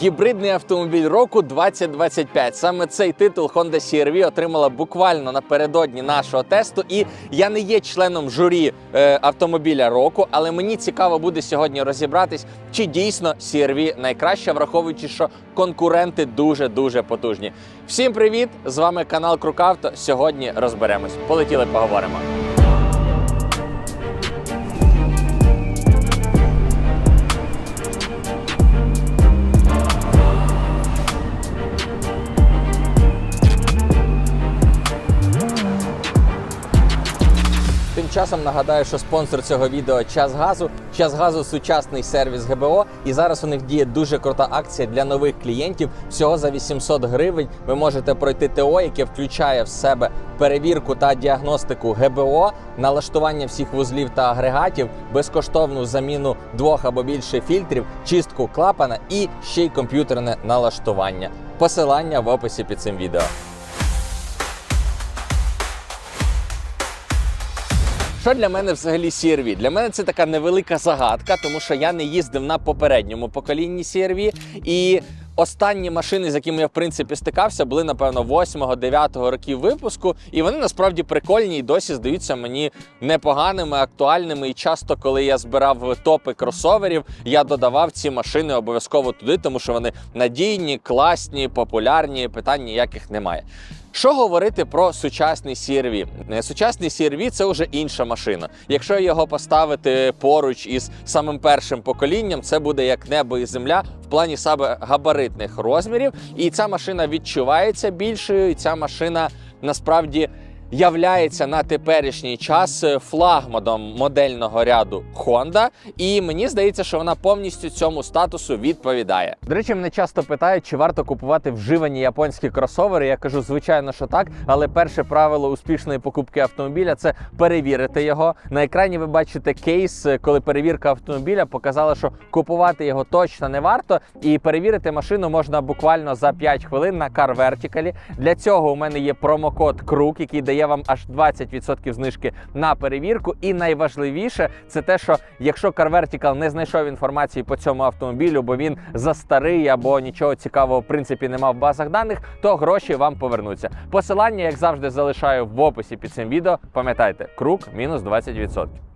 Гібридний автомобіль року 2025. Саме цей титул Honda CR-V отримала буквально напередодні нашого тесту. І я не є членом журі е, автомобіля року, але мені цікаво буде сьогодні розібратись, чи дійсно CR-V найкраща, враховуючи, що конкуренти дуже дуже потужні. Всім привіт! З вами канал Крукавто. Сьогодні розберемось. Полетіли, поговоримо. Часом нагадаю, що спонсор цього відео час газу. Час газу сучасний сервіс ГБО. І зараз у них діє дуже крута акція для нових клієнтів. Всього за 800 гривень ви можете пройти ТО, яке включає в себе перевірку та діагностику ГБО, налаштування всіх вузлів та агрегатів, безкоштовну заміну двох або більше фільтрів, чистку клапана і ще й комп'ютерне налаштування. Посилання в описі під цим відео. Що для мене взагалі CR-V? Для мене це така невелика загадка, тому що я не їздив на попередньому поколінні CR-V. І останні машини, з якими я в принципі стикався, були напевно 8-9 років випуску. І вони насправді прикольні і досі здаються мені непоганими, актуальними. І часто, коли я збирав топи кросоверів, я додавав ці машини обов'язково туди, тому що вони надійні, класні, популярні. Питань ніяких немає. Що говорити про сучасний CR-V? Е, Сучасний CR-V – це вже інша машина. Якщо його поставити поруч із самим першим поколінням, це буде як небо і земля в плані саме габаритних розмірів. І ця машина відчувається більшою, і ця машина насправді. Являється на теперішній час флагманом модельного ряду Honda, і мені здається, що вона повністю цьому статусу відповідає. До речі, мене часто питають, чи варто купувати вживані японські кросовери. Я кажу, звичайно, що так, але перше правило успішної покупки автомобіля це перевірити його. На екрані ви бачите кейс, коли перевірка автомобіля показала, що купувати його точно не варто, і перевірити машину можна буквально за 5 хвилин на Car Vertical. Для цього у мене є промокод KRUK, який дає вам аж 20% знижки на перевірку. І найважливіше це те, що якщо Car Vertical не знайшов інформації по цьому автомобілю, бо він застарий або нічого цікавого в принципі нема в базах даних, то гроші вам повернуться. Посилання, як завжди, залишаю в описі під цим відео. Пам'ятайте, круг мінус 20%.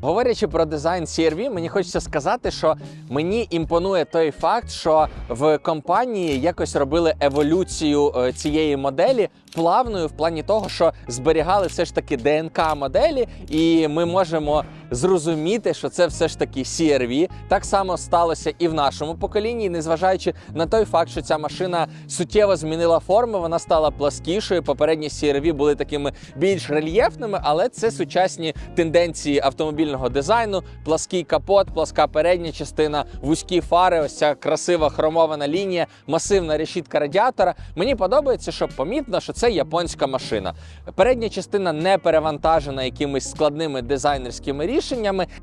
Говорячи про дизайн CR-V, мені хочеться сказати, що мені імпонує той факт, що в компанії якось робили еволюцію е, цієї моделі плавною в плані того, що зберігали все ж таки ДНК моделі, і ми можемо зрозуміти, що це все ж таки CR-V. Так само сталося і в нашому поколінні, І незважаючи на той факт, що ця машина суттєво змінила форму, вона стала пласкішою. Попередні CR-V були такими більш рельєфними, але це сучасні тенденції автомобільного дизайну, плаский капот, пласка передня частина, вузькі фари, ось ця красива хромована лінія, масивна решітка радіатора. Мені подобається, що помітно, що це японська машина. Передня частина не перевантажена якимись складними дизайнерськими рішеннями.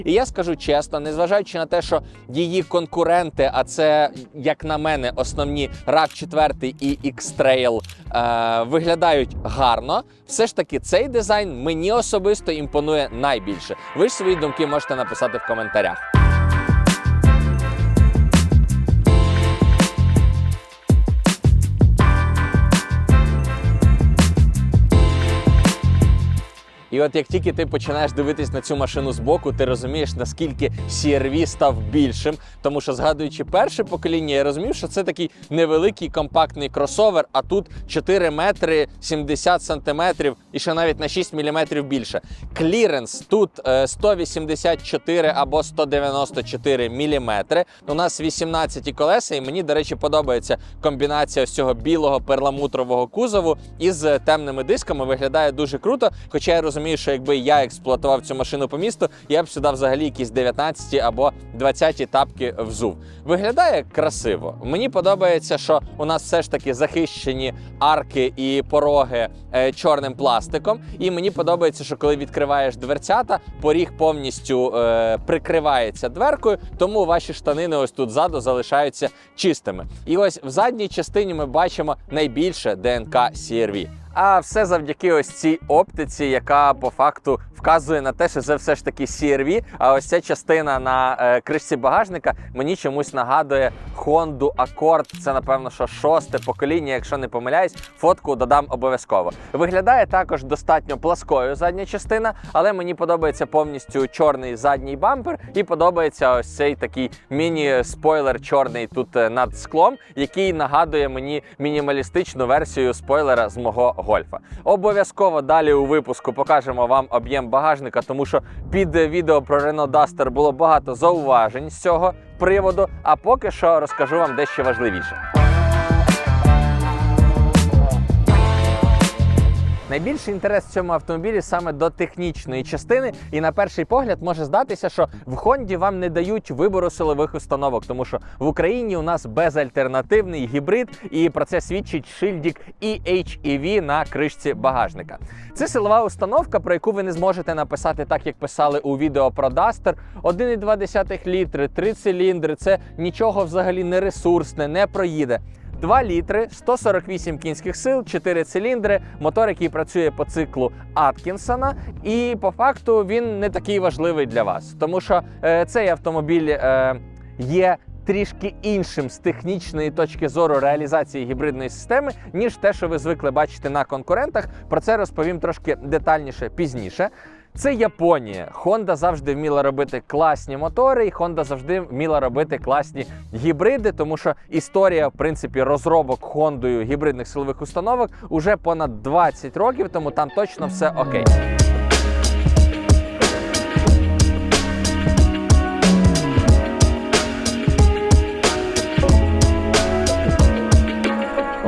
І я скажу чесно, незважаючи на те, що її конкуренти, а це, як на мене, основні RAV 4 і X-Trail, е, виглядають гарно. Все ж таки, цей дизайн мені особисто імпонує найбільше. Ви ж свої думки можете написати в коментарях. І от як тільки ти починаєш дивитись на цю машину збоку, ти розумієш, наскільки CR-V став більшим. Тому що, згадуючи перше покоління, я розумів, що це такий невеликий компактний кросовер, а тут 4 метри 70 сантиметрів і ще навіть на 6 міліметрів більше. Кліренс тут е, 184 або 194 міліметри. У нас 18 колеса, і мені, до речі, подобається комбінація ось цього білого перламутрового кузову із е, темними дисками. Виглядає дуже круто. Хоча я розумію, що якби я експлуатував цю машину по місту, я б сюди взагалі якісь 19 або 20 тапки взув. Виглядає красиво. Мені подобається, що у нас все ж таки захищені арки і пороги е, чорним пластиком. І мені подобається, що коли відкриваєш дверцята, поріг повністю е, прикривається дверкою, тому ваші штанини ось тут ззаду залишаються чистими. І ось в задній частині ми бачимо найбільше ДНК CR-V. А все завдяки ось цій оптиці, яка по факту вказує на те, що це все ж таки CRV, А ось ця частина на е, кришці багажника мені чомусь нагадує Honda Accord. Це напевно, що шосте покоління, якщо не помиляюсь, фотку додам обов'язково. Виглядає також достатньо пласкою задня частина, але мені подобається повністю чорний задній бампер, і подобається ось цей такий міні-спойлер чорний тут е, над склом, який нагадує мені мінімалістичну версію спойлера з мого гольфа. Обов'язково далі у випуску покажемо вам об'єм багажника, тому що під відео про Renault Duster було багато зауважень з цього приводу. А поки що розкажу вам дещо важливіше. Найбільший інтерес в цьому автомобілі саме до технічної частини, і на перший погляд може здатися, що в Хонді вам не дають вибору силових установок, тому що в Україні у нас безальтернативний гібрид, і про це свідчить шильдік EHEV на кришці багажника. Це силова установка, про яку ви не зможете написати так, як писали у відео про Duster. 1,2 літри, 3 циліндри. Це нічого взагалі не ресурсне, не проїде. 2 літри, 148 кінських сил, 4 циліндри, мотор, який працює по циклу Аткінсона. І по факту він не такий важливий для вас, тому що е, цей автомобіль е, є. Трішки іншим з технічної точки зору реалізації гібридної системи, ніж те, що ви звикли бачити на конкурентах. Про це розповім трошки детальніше пізніше. Це Японія. Honda завжди вміла робити класні мотори, і Honda завжди вміла робити класні гібриди, тому що історія, в принципі, розробок Хондою гібридних силових установок уже понад 20 років, тому там точно все окей.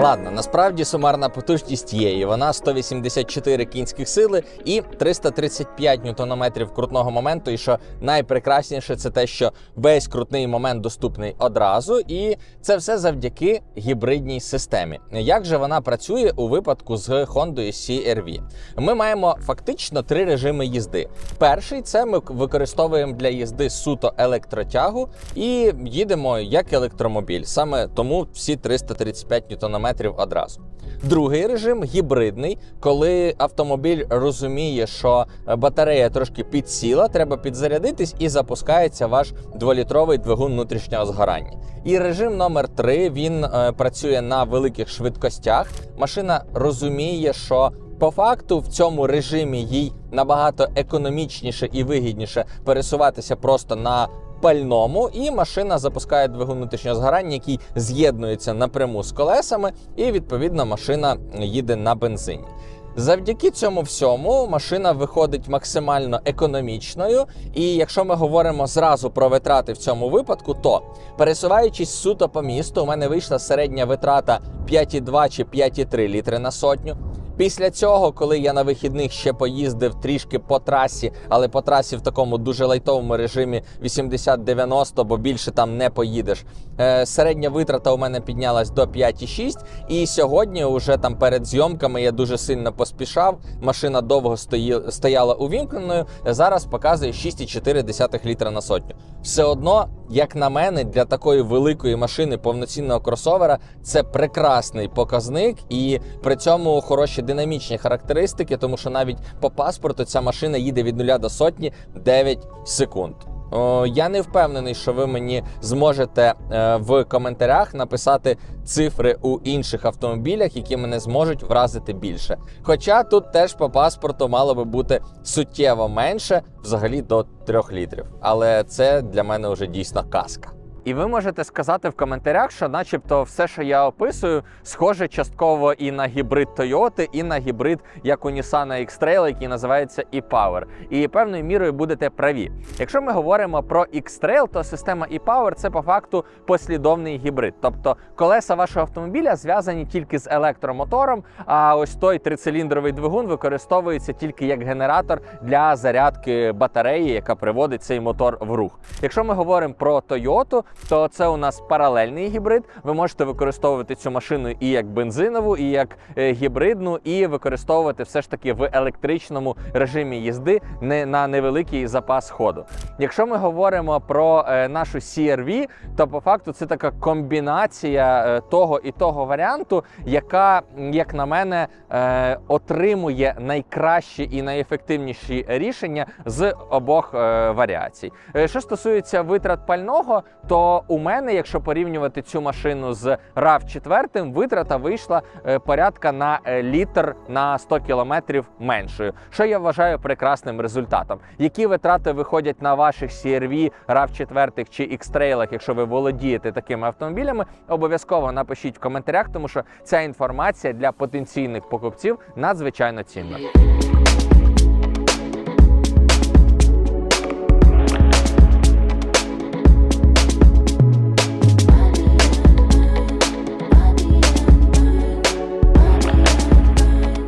Ладно, насправді сумарна потужність є, і вона 184 кінських сили і 335 ньютонометрів крутного моменту. І що найпрекрасніше, це те, що весь крутний момент доступний одразу, і це все завдяки гібридній системі. Як же вона працює у випадку з Honda CR-V? Ми маємо фактично три режими їзди. Перший це ми використовуємо для їзди суто електротягу і їдемо як електромобіль. Саме тому всі 335 ньютонометрів одразу. Другий режим гібридний, коли автомобіль розуміє, що батарея трошки підсіла, треба підзарядитись і запускається ваш дволітровий двигун внутрішнього згорання. І режим номер 3 він е, працює на великих швидкостях. Машина розуміє, що по факту в цьому режимі їй набагато економічніше і вигідніше пересуватися просто на пальному, і машина запускає двигун внутрішнього згорання, який з'єднується напряму з колесами, і відповідно машина їде на бензині. Завдяки цьому всьому машина виходить максимально економічною. І якщо ми говоримо зразу про витрати в цьому випадку, то пересуваючись суто по місту, у мене вийшла середня витрата 5,2 чи 5,3 літри на сотню. Після цього, коли я на вихідних ще поїздив трішки по трасі, але по трасі в такому дуже лайтовому режимі 80-90, бо більше там не поїдеш. Е, середня витрата у мене піднялась до 5,6. І сьогодні, уже там перед зйомками, я дуже сильно поспішав. Машина довго стої, стояла увімкненою. Зараз показує 6,4 літра на сотню. Все одно, як на мене, для такої великої машини повноцінного кросовера це прекрасний показник, і при цьому хороші динамічні характеристики, тому що навіть по паспорту ця машина їде від 0 до сотні 9 секунд. Я не впевнений, що ви мені зможете е, в коментарях написати цифри у інших автомобілях, які мене зможуть вразити більше. Хоча тут теж по паспорту мало би бути суттєво менше, взагалі до 3 літрів. Але це для мене вже дійсно казка. І ви можете сказати в коментарях, що, начебто, все, що я описую, схоже частково і на гібрид Toyota, і на гібрид, як у Nissan X-Trail, який називається e-Power. І певною мірою будете праві. Якщо ми говоримо про X-Trail, то система e-Power це по факту послідовний гібрид. Тобто колеса вашого автомобіля зв'язані тільки з електромотором, а ось той трициліндровий двигун використовується тільки як генератор для зарядки батареї, яка приводить цей мотор в рух. Якщо ми говоримо про Toyota, то це у нас паралельний гібрид. Ви можете використовувати цю машину і як бензинову, і як е, гібридну, і використовувати все ж таки в електричному режимі їзди не на невеликий запас ходу. Якщо ми говоримо про е, нашу CR-V, то по факту це така комбінація е, того і того варіанту, яка, як на мене, отримує найкращі і найефективніші рішення з обох варіацій. Що стосується витрат пального, то у мене, якщо порівнювати цю машину з rav 4 витрата вийшла е, порядка на е, літр на 100 кілометрів меншою, що я вважаю прекрасним результатом. Які витрати виходять на ваших CR-V, rav 4 чи X-Trail, якщо ви володієте такими автомобілями, обов'язково напишіть в коментарях, тому що ця інформація для потенційних покупців надзвичайно цінна.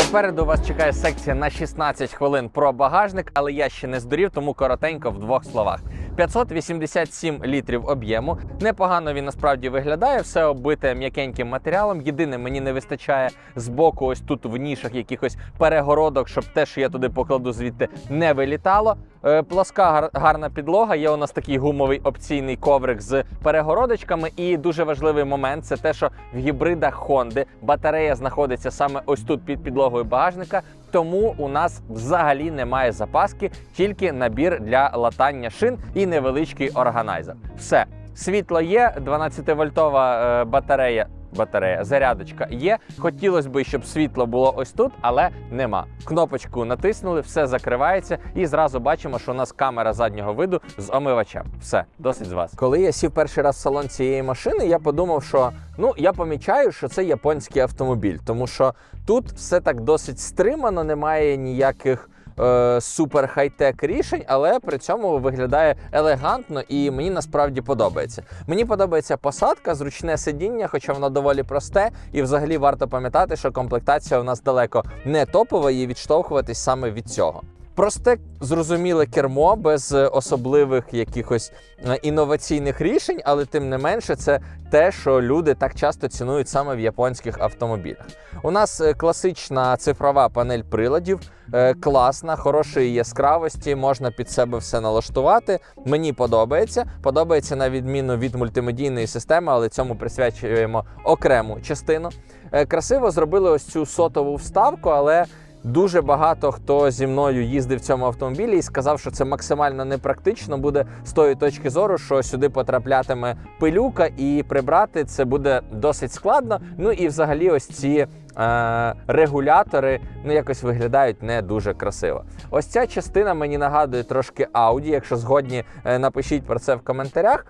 Попереду вас чекає секція на 16 хвилин про багажник, але я ще не здурів, тому коротенько в двох словах. 587 літрів об'єму. Непогано він насправді виглядає, все оббите м'якеньким матеріалом. Єдине, мені не вистачає з боку, ось тут в нішах якихось перегородок, щоб те, що я туди покладу звідти, не вилітало. Е, Плоска гарна підлога. Є у нас такий гумовий опційний коврик з перегородочками. І дуже важливий момент це те, що в гібридах Honda батарея знаходиться саме ось тут під підлогою багажника. Тому у нас взагалі немає запаски, тільки набір для латання шин і невеличкий органайзер. Все, світло є, 12-вольтова е, батарея. Батарея, зарядочка є. Хотілося б, щоб світло було ось тут, але нема. Кнопочку натиснули, все закривається, і зразу бачимо, що у нас камера заднього виду з омивачем. Все, досить з вас. Коли я сів перший раз в салон цієї машини, я подумав, що ну я помічаю, що це японський автомобіль, тому що тут все так досить стримано, немає ніяких е, супер хай-тек рішень, але при цьому виглядає елегантно і мені насправді подобається. Мені подобається посадка, зручне сидіння, хоча воно доволі просте, і взагалі варто пам'ятати, що комплектація у нас далеко не топова, і відштовхуватись саме від цього. Просте зрозуміле кермо без е, особливих якихось е, інноваційних рішень, але тим не менше, це те, що люди так часто цінують саме в японських автомобілях. У нас е, класична цифрова панель приладів, класна, хорошої яскравості, можна під себе все налаштувати. Мені подобається. Подобається на відміну від мультимедійної системи, але цьому присвячуємо окрему частину. Красиво зробили ось цю сотову вставку, але. Дуже багато хто зі мною їздив в цьому автомобілі і сказав, що це максимально непрактично буде з тої точки зору, що сюди потраплятиме пилюка, і прибрати це буде досить складно. Ну і взагалі, ось ці е, регулятори ну якось виглядають не дуже красиво. Ось ця частина мені нагадує трошки Audi. Якщо згодні, е, напишіть про це в коментарях.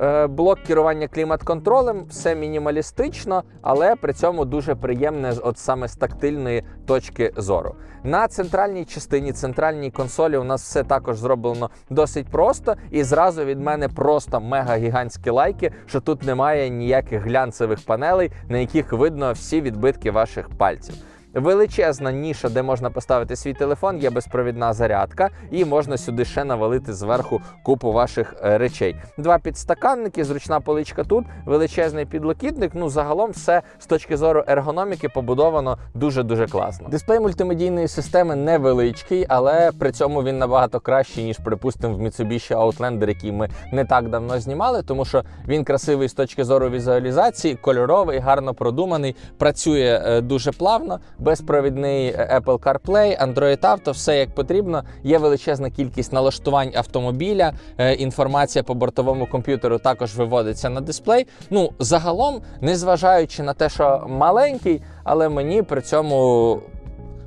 Е, Блок керування клімат-контролем, все мінімалістично, але при цьому дуже приємне от саме з тактильної точки зору. На центральній частині, центральній консолі у нас все також зроблено досить просто, і зразу від мене просто мега-гігантські лайки, що тут немає ніяких глянцевих панелей, на яких видно всі відбитки ваших пальців. Величезна ніша, де можна поставити свій телефон, є безпровідна зарядка, і можна сюди ще навалити зверху купу ваших е, речей. Два підстаканники, зручна поличка тут, величезний підлокітник. Ну загалом все з точки зору ергономіки побудовано дуже дуже класно. Дисплей мультимедійної системи невеличкий, але при цьому він набагато кращий, ніж припустимо в Mitsubishi Outlander, який ми не так давно знімали, тому що він красивий з точки зору візуалізації, кольоровий, гарно продуманий, працює е, дуже плавно безпровідний е, Apple CarPlay, Android Auto, все як потрібно. Є величезна кількість налаштувань автомобіля. е, Інформація по бортовому комп'ютеру також виводиться на дисплей. Ну, загалом, незважаючи на те, що маленький, але мені при цьому.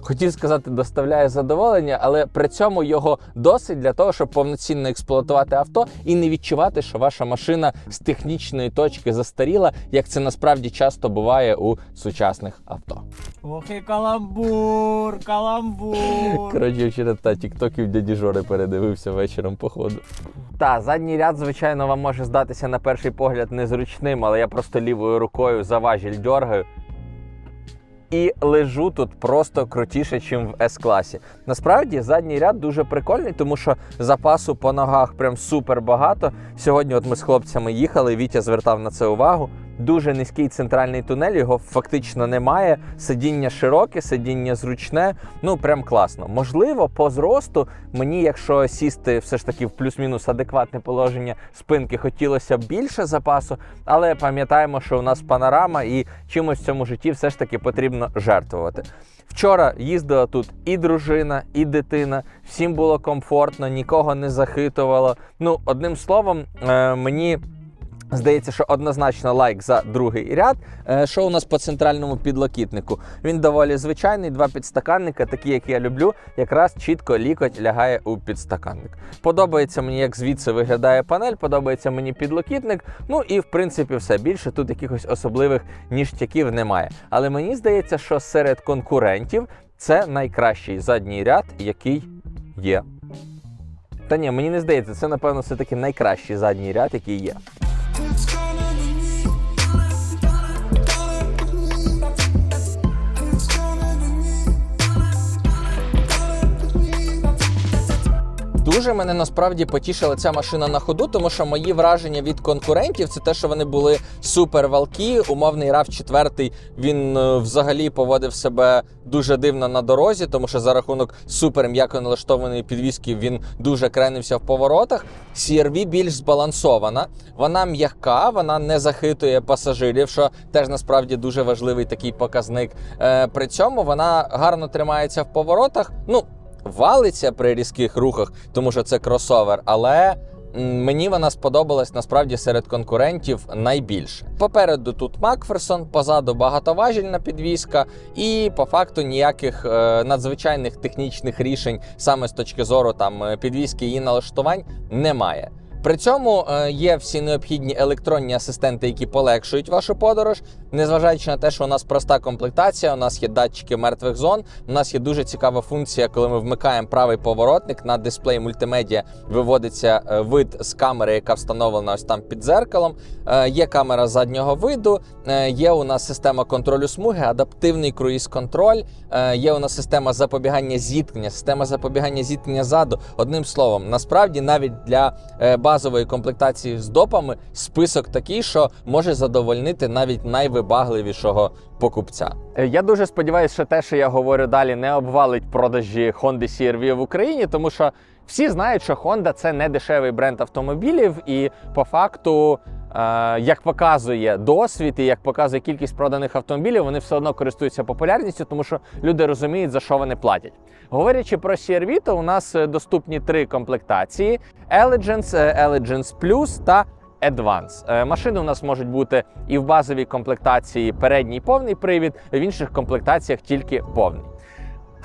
Хотів сказати, доставляє задоволення, але при цьому його досить для того, щоб повноцінно експлуатувати авто і не відчувати, що ваша машина з технічної точки застаріла, як це насправді часто буває у сучасних авто. Ох і каламбур, каламбур. Коротше, я вчора та тіктоків дяді Жори передивився вечором походу. Та задній ряд, звичайно, вам може здатися на перший погляд незручним, але я просто лівою рукою за важіль дьоргаю. І лежу тут просто крутіше, ніж в С-класі. Насправді задній ряд дуже прикольний, тому що запасу по ногах прям супер багато. Сьогодні, от ми з хлопцями їхали, Вітя звертав на це увагу. Дуже низький центральний тунель, його фактично немає. Сидіння широке, сидіння зручне. Ну прям класно. Можливо, по зросту мені, якщо сісти все ж таки в плюс-мінус адекватне положення спинки, хотілося б більше запасу, але пам'ятаємо, що у нас панорама і чимось в цьому житті все ж таки потрібно жертвувати. Вчора їздила тут і дружина, і дитина. Всім було комфортно, нікого не захитувало. Ну, одним словом, е, мені. Здається, що однозначно лайк за другий ряд. Е, Що у нас по центральному підлокітнику? Він доволі звичайний, два підстаканника, такі, як я люблю, якраз чітко лікоть лягає у підстаканник. Подобається мені, як звідси виглядає панель, подобається мені підлокітник. Ну і в принципі все більше тут якихось особливих ніштяків немає. Але мені здається, що серед конкурентів це найкращий задній ряд, який є. Та ні, мені не здається, це напевно все-таки найкращий задній ряд, який є. Let's. Дуже мене насправді потішила ця машина на ходу, тому що мої враження від конкурентів це те, що вони були супер валкі. Умовний rav 4 він е, взагалі поводив себе дуже дивно на дорозі, тому що за рахунок супер м'яко налаштованої підвіски він дуже кренився в поворотах. CRV більш збалансована, вона м'яка, вона не захитує пасажирів, що теж насправді дуже важливий такий показник. Е, при цьому вона гарно тримається в поворотах. Ну валиться при різких рухах, тому що це кросовер, але. Мені вона сподобалась насправді серед конкурентів найбільше. Попереду тут Макферсон, позаду багатоважільна підвіска, і по факту ніяких е, надзвичайних технічних рішень саме з точки зору там е, підвіски і налаштувань немає. При цьому е, є всі необхідні електронні асистенти, які полегшують вашу подорож, незважаючи на те, що у нас проста комплектація, у нас є датчики мертвих зон. У нас є дуже цікава функція, коли ми вмикаємо правий поворотник на дисплей мультимедіа, виводиться е, вид з камери, яка встановлена ось там під дзеркалом. Е, Є камера заднього виду, є у нас система контролю смуги, адаптивний круїз-контроль, є у нас система запобігання зіткнення, система запобігання зіткнення ззаду. Одним словом, насправді навіть для е, базової комплектації з допами список такий, що може задовольнити навіть найвибагливішого покупця. Е, Я дуже сподіваюся, що те, що я говорю далі, не обвалить продажі Honda CR-V в Україні, тому що всі знають, що Honda це не дешевий бренд автомобілів, і по факту. Е, Як показує досвід і як показує кількість проданих автомобілів, вони все одно користуються популярністю, тому що люди розуміють, за що вони платять. Говорячи про CR-V, то у нас е, доступні три комплектації: Elegance, е, Elegance Plus та Advance. Машини у нас можуть бути і в базовій комплектації передній повний привід, в інших комплектаціях тільки повний.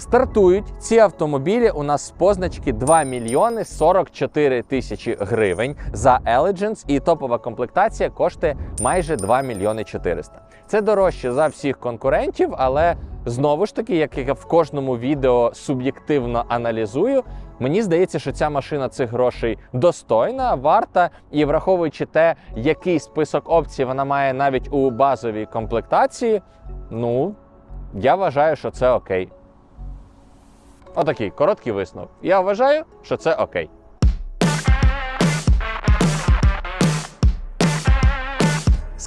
Стартують ці автомобілі у нас з позначки 2 мільйони 44 тисячі гривень за Elegance, і топова комплектація коштує майже 2 мільйони 400. Це дорожче за всіх конкурентів, але знову ж таки, як я в кожному відео суб'єктивно аналізую, мені здається, що ця машина цих грошей достойна, варта, і враховуючи те, який список опцій вона має навіть у базовій комплектації, ну я вважаю, що це окей. Отакий короткий висновок. Я вважаю, що це окей.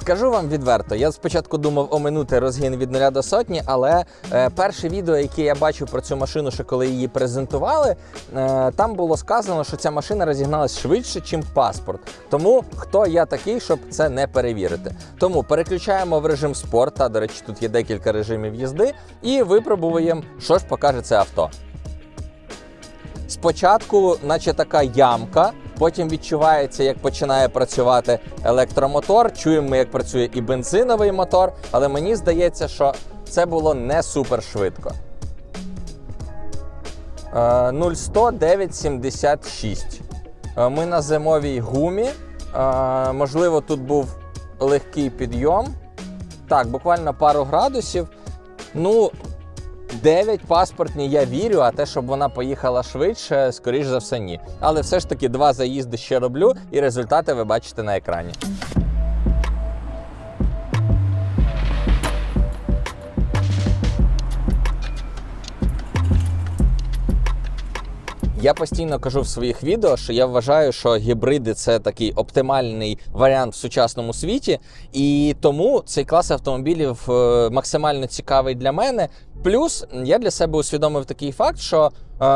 Скажу вам відверто, я спочатку думав оминути розгін від нуля до сотні, але е, перше відео, яке я бачив про цю машину, ще коли її презентували, е, там було сказано, що ця машина розігналась швидше, ніж паспорт. Тому хто я такий, щоб це не перевірити. Тому переключаємо в режим спорт. Та, до речі, тут є декілька режимів їзди, і випробуємо, що ж покаже це авто. Спочатку, наче така ямка, потім відчувається, як починає працювати електромотор. Чуємо, як працює і бензиновий мотор, але мені здається, що це було не супер швидко. Е, 0100 976. Е, Ми на зимовій гумі. Е, Можливо, тут був легкий підйом. Так, буквально пару градусів. Ну, 9 паспортні я вірю, а те, щоб вона поїхала швидше, скоріш за все, ні. Але все ж таки два заїзди ще роблю, і результати ви бачите на екрані. Я постійно кажу в своїх відео, що я вважаю, що гібриди це такий оптимальний варіант в сучасному світі, і тому цей клас автомобілів е, максимально цікавий для мене. Плюс я для себе усвідомив такий факт, що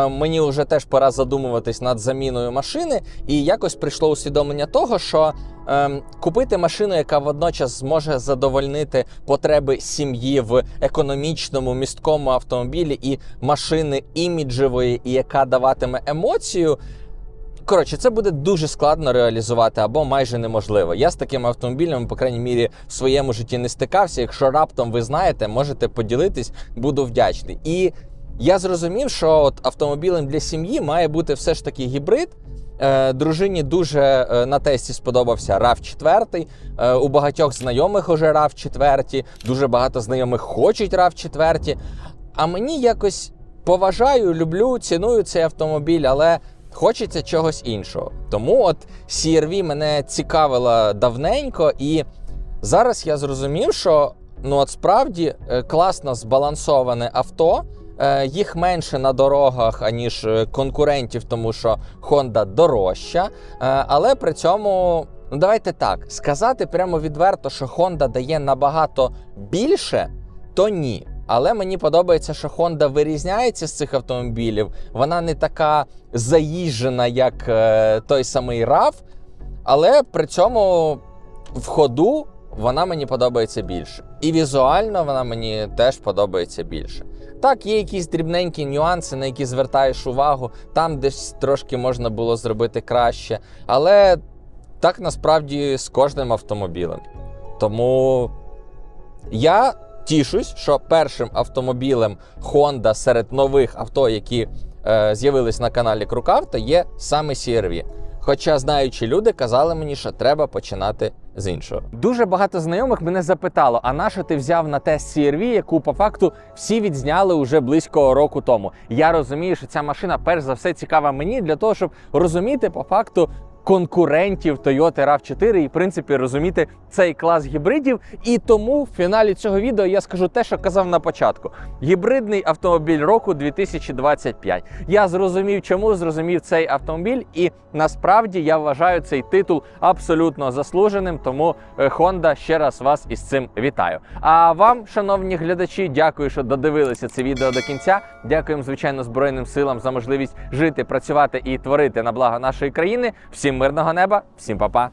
мені вже теж пора задумуватись над заміною машини, і якось прийшло усвідомлення того, що ем, купити машину, яка водночас зможе задовольнити потреби сім'ї в економічному місткому автомобілі і машини іміджевої, і яка даватиме емоцію. Коротше, це буде дуже складно реалізувати або майже неможливо. Я з такими автомобілями, по крайній мірі, в своєму житті не стикався. Якщо раптом ви знаєте, можете поділитись, буду вдячний. І я зрозумів, що от автомобілем для сім'ї має бути все ж таки гібрид. Е, Дружині дуже е, на тесті сподобався rav 4 Е, У багатьох знайомих уже rav 4 Дуже багато знайомих хочуть rav 4 А мені якось поважаю, люблю, ціную цей автомобіль, але хочеться чогось іншого. Тому от CRV мене цікавила давненько, і зараз я зрозумів, що ну от справді класно збалансоване авто. Е, Їх менше на дорогах, аніж е, конкурентів, тому що Honda дорожча. Е, Але при цьому, ну давайте так, сказати прямо відверто, що Honda дає набагато більше, то ні. Але мені подобається, що Honda вирізняється з цих автомобілів. Вона не така заїжджена, як той самий RAV, але при цьому в ходу вона мені подобається більше. І візуально вона мені теж подобається більше. Так, є якісь дрібненькі нюанси, на які звертаєш увагу, там десь трошки можна було зробити краще. Але так насправді з кожним автомобілем. Тому я тішусь, що першим автомобілем Honda серед нових авто, які е, з'явились на каналі Крукавто, є саме CR-V. Хоча знаючі люди казали мені, що треба починати з іншого. Дуже багато знайомих мене запитало: а на що ти взяв на тест CR-V, яку по факту всі відзняли уже близько року тому. Я розумію, що ця машина перш за все цікава мені для того, щоб розуміти по факту. Конкурентів Toyota RAV4 і в принципі розуміти цей клас гібридів. І тому в фіналі цього відео я скажу те, що казав на початку: гібридний автомобіль року 2025. Я зрозумів, чому зрозумів цей автомобіль, і насправді я вважаю цей титул абсолютно заслуженим. Тому е, Honda ще раз вас із цим вітаю. А вам, шановні глядачі, дякую, що додивилися це відео до кінця. Дякуємо, звичайно, Збройним силам за можливість жити, працювати і творити на благо нашої країни. Всім мирного неба, всім па-па.